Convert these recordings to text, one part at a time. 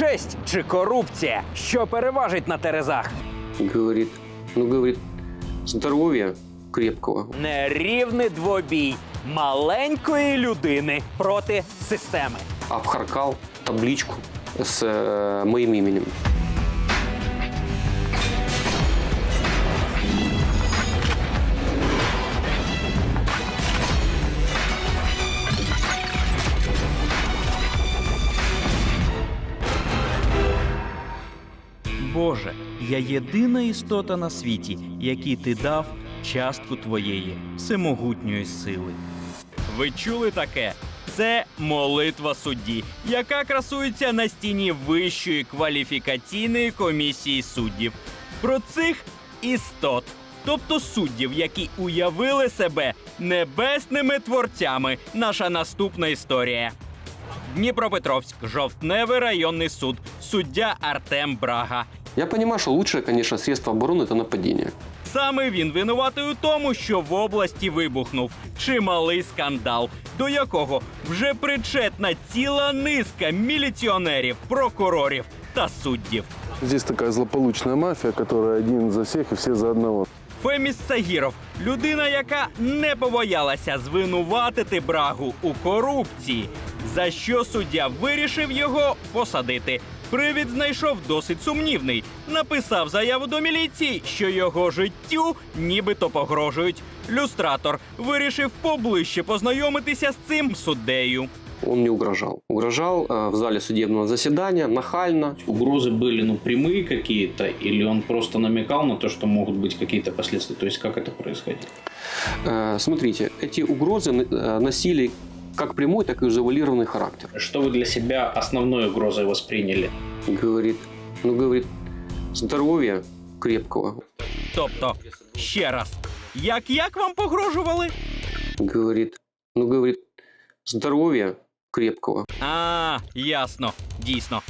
Честь чи корупція? Що переважить на терезах? Говорить, ну, говорить, здоров'я крепкого. Нерівний двобій маленької людини проти системи. Обхаркав табличку з е, моїм именем. Боже, я єдина істота на світі, якій ти дав частку твоєї всемогутньої сили. Ви чули таке? Це молитва судді, яка красується на стіні Вищої кваліфікаційної комісії суддів. Про цих істот, тобто суддів, які уявили себе небесними творцями. Наша наступна історія. Дніпропетровськ, жовтневий районний суд, суддя Артем Брага. Я понимаю, что лучшее, конечно, средство обороны – это нападение. Саме він винуватий у тому, що в області вибухнув чималий скандал, до якого вже причетна ціла низка міліціонерів, прокурорів та суддів. Здесь такая злополучная мафия, которая один за всех и все за одного. Феміс Сагіров людина, яка не побоялася звинуватити брагу у корупції, за що суддя вирішив його посадити. Привід знайшов досить сумнівний. Написав заяву до міліції, що його життю нібито погрожують. Люстратор вирішив поближче познайомитися з цим суддею. Он мне угрожал. Угрожал э, в зале судебного заседания, нахально. Угрозы были ну, прямые какие-то, или он просто намекал на то, что могут быть какие-то последствия? То есть как это происходило? Э, смотрите, эти угрозы э, носили как прямой, так и завуалированный характер. Что вы для себя основной угрозой восприняли? Говорит, ну, говорит, здоровья крепкого. Тобто, ще раз, як як вам погрожували? Говорит, ну, говорит, здоровья крепкого. А, ясно, дійсно.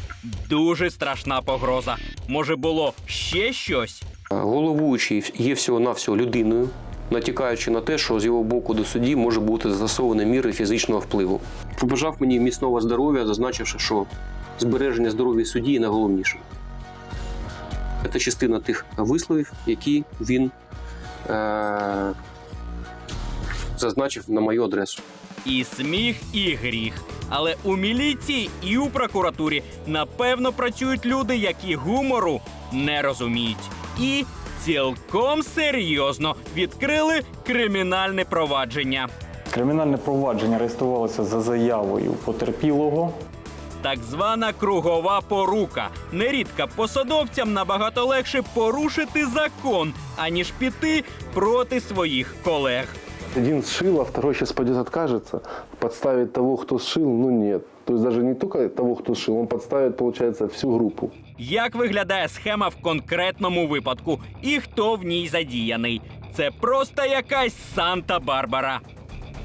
Дуже страшна погроза. Може, було ще щось? Е, Головуючий є всього-навсього людиною, натякаючи на те, що з його боку до судді може бути застосовані міри фізичного впливу. Побажав мені міцного здоров'я, зазначивши, що збереження здоров'я судді найголовніше. Це частина тих висловів, які він е- зазначив на мою адресу. І сміх, і гріх. Але у міліції і у прокуратурі напевно працюють люди, які гумору не розуміють. І цілком серйозно відкрили кримінальне провадження. Кримінальне провадження реєструвалося за заявою потерпілого. Так звана кругова порука. Нерідка посадовцям набагато легше порушити закон, аніж піти проти своїх колег. Один сшил, а второй сейчас пойдет откажется. Подставить того, кто сшил, ну нет. То есть даже не только того, кто сшил, он подставит, получается, всю группу. Як виглядає схема в конкретному випадку і хто в ній задіяний? Це просто якась Санта-Барбара.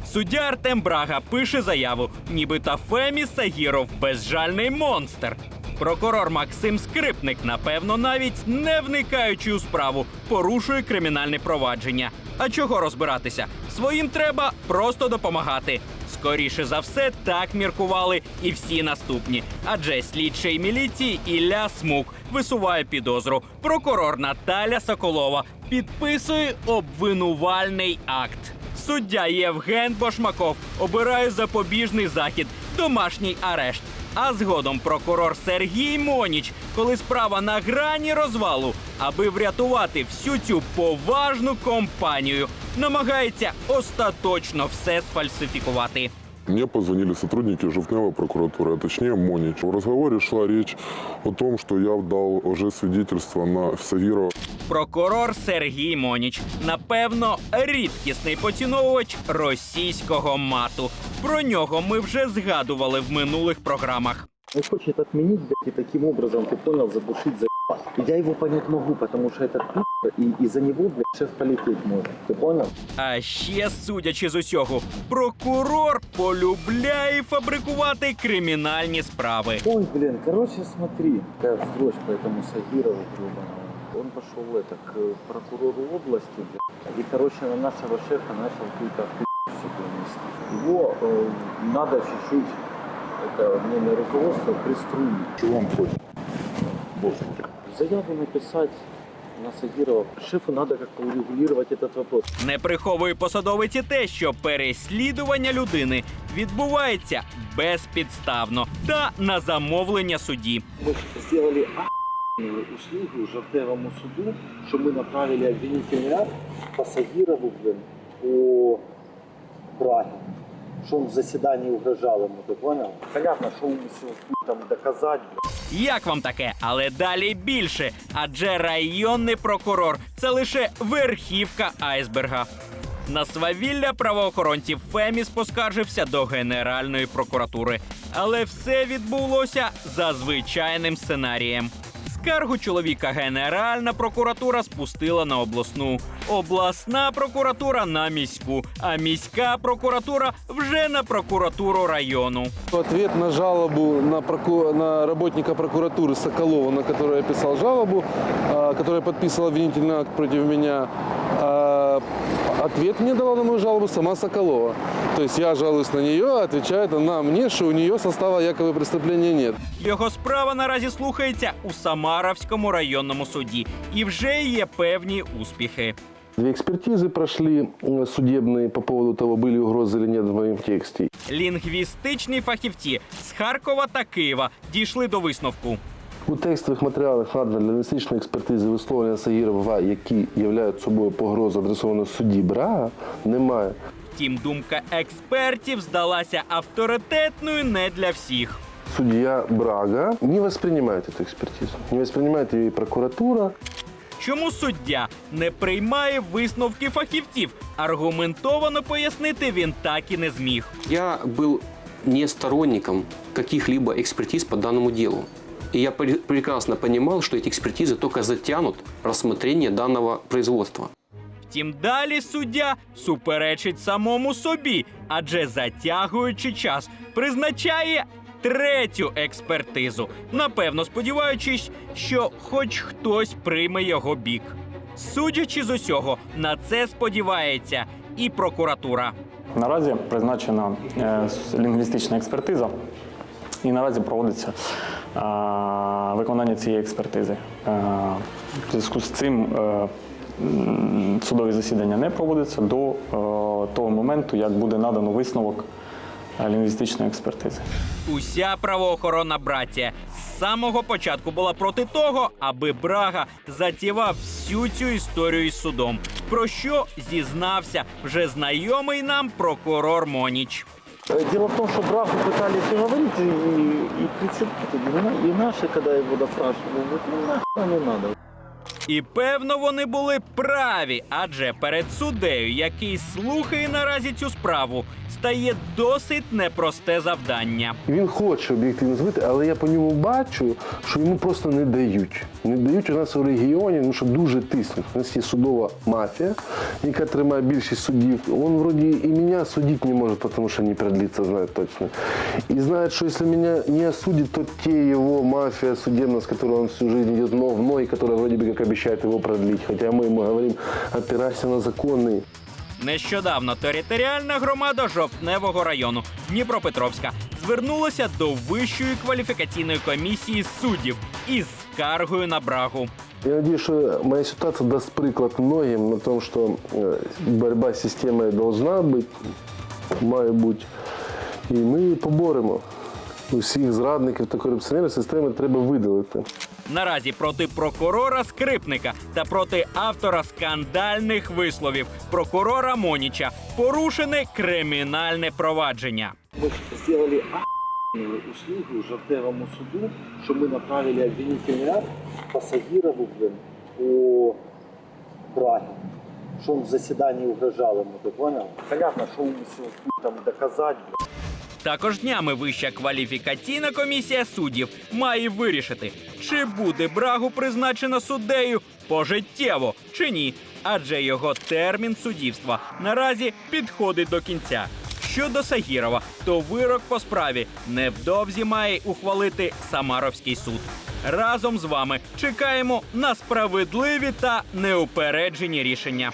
Суддя Артем Брага пише заяву, нібито Фемі Сагіров безжальний монстр. Прокурор Максим Скрипник, напевно, навіть не вникаючи у справу, порушує кримінальне провадження. А чого розбиратися? Своїм треба просто допомагати. Скоріше за все, так міркували і всі наступні. Адже слідчий міліції Ілля Смук висуває підозру. Прокурор Наталя Соколова підписує обвинувальний акт. Суддя Євген Бошмаков обирає запобіжний захід, домашній арешт. А згодом прокурор Сергій Моніч, коли справа на грані розвалу, аби врятувати всю цю поважну компанію, намагається остаточно все сфальсифікувати. Мне позвонили сотрудники Жовтневой прокуратуры, а точнее Монич. В разговоре шла речь о том, что я дал уже свидетельство на Савирова. Прокурор Сергій Моніч, напевно, рідкісний поціновувач російського мату. Про нього ми вже згадували в минулих програмах. Он хочет отменить, блядь, и таким образом, ты понял, задушить за Я его понять могу, потому что это пи***, и из-за него, блядь, шеф полететь может. Ты понял? А ще, судячи з усього, прокурор полюбляє фабрикувати кримінальні справи. Ой, блин, короче, смотри. Какая встреча по этому Сагирову, гребаного. Он пошел это, к прокурору области, блядь, и, короче, на нашего шефа начал какую-то хуйню себе нести. Его э, надо чуть-чуть это мнение руководства приструнить. Чего он хочет? Заяву написать на Сагирова. Шефу надо как-то урегулировать этот вопрос. Не приховує посадовиці те, що переслідування людини відбувається безпідставно та на замовлення судді. Мы сделали охуенную услугу Жовтевому суду, что мы направили обвинительный акт по Сагирову, блин, по Браге. Что он в заседании угрожал ему, ты понял? Понятно, что умысел хуй там доказать, блин. Як вам таке? Але далі більше. Адже районний прокурор це лише верхівка айсберга. На свавілля правоохоронців Феміс поскаржився до Генеральної прокуратури. Але все відбулося за звичайним сценарієм. Скаргу чоловіка Генеральна прокуратура спустила на обласну, обласна прокуратура на міську, а міська прокуратура вже на прокуратуру району. Ответ на жалобу на, проку- на работника прокуратуры Соколова, на которую я писал жалобу, а, которая подписывала обвинительный акт против меня, а, ответ мне дала на мою жалобу сама Соколова. То есть я жалуюсь на нее, а отвечает она мне, что у нее состава якобы преступления нет. Його справа наразі слухається у Самаровському районному суді, і вже є певні успіхи. Две экспертизы прошли м, судебные по поводу того, были угрозы или нет в моем тексте. Лінгвістичні фахівці з Харкова та Києва дійшли до висновку. У текстових матеріалах надано для лінгвістичної експертизи висловлення Сагірова, які являють собою погрозу адресовану судді Брага, немає. Втім, думка експертів здалася авторитетною не для всіх. Судья Брага не воспринимает эту экспертизу. Не воспринимает ее и прокуратура. Чому суддя не приймає висновки фахівців? Аргументовано пояснити він так і не зміг. Я был не сторонником каких-либо экспертиз по данному делу. И я пре- прекрасно понимал, что эти экспертизы только затянут рассмотрение данного производства. Втім, далі суддя суперечить самому собі, адже затягуючи час, призначає третю експертизу, напевно сподіваючись, що хоч хтось прийме його бік. Судячи з усього, на це сподівається і прокуратура. Наразі призначена е, с- лінгвістична експертиза, і наразі проводиться виконання цієї експертизи. В зв'язку з цим е, судові засідання не проводяться до е, того моменту, як буде надано висновок е, лінгвістичної експертизи. Уся правоохоронна браття з самого початку була проти того, аби Брага затівав всю цю історію із судом. Про що зізнався вже знайомий нам прокурор Моніч. Э, Дело в том, что Брагу пытались уговорить, и, и и, и, и наши, когда его допрашивали, говорят, ну нахуй не надо. І певно, вони були праві, адже перед суддею, який слухає наразі цю справу, стає досить непросте завдання. Він хоче об'єктивно звити, але я по ньому бачу, що йому просто не дають. Не дають у нас у регіоні, ну що дуже тиснуть. У нас є судова мафія, яка тримає більшість суддів. Він вроді і мене судити не може, тому що не продлиться, знає точно. І знає, що якщо мене не осудить, то те його мафія судебна, з якою він всю жизнь йде в ноги, яка вроде бы как обещает его продлить. Хотя мы ему говорим, опирайся на законы. Нещодавно територіальна громада Жовтневого району Дніпропетровська звернулася до Вищої кваліфікаційної комісії суддів із скаргою на Брагу. Я надеюсь, что моя ситуация даст приклад многим на том, что э, борьба с системой должна быть, має бути. І ми поборемо усіх зрадників та корупціонерів системи треба видалити. Наразі проти прокурора Скрипника та проти автора скандальних висловів прокурора Моніча порушене кримінальне провадження. Мы сделали охуенную услугу Жовтевому суду, что мы направили обвинительный акт по Сагирову, блин, по Браге. Что он в заседании угрожал ему, ты понял? Понятно, что умысел хуй там доказать, блин. Також днями Вища кваліфікаційна комісія суддів має вирішити, чи буде Брагу призначено суддею пожиттєво чи ні, адже його термін суддівства наразі підходить до кінця. Щодо Сагірова, то вирок по справі невдовзі має ухвалити Самаровський суд. Разом з вами чекаємо на справедливі та неупереджені рішення.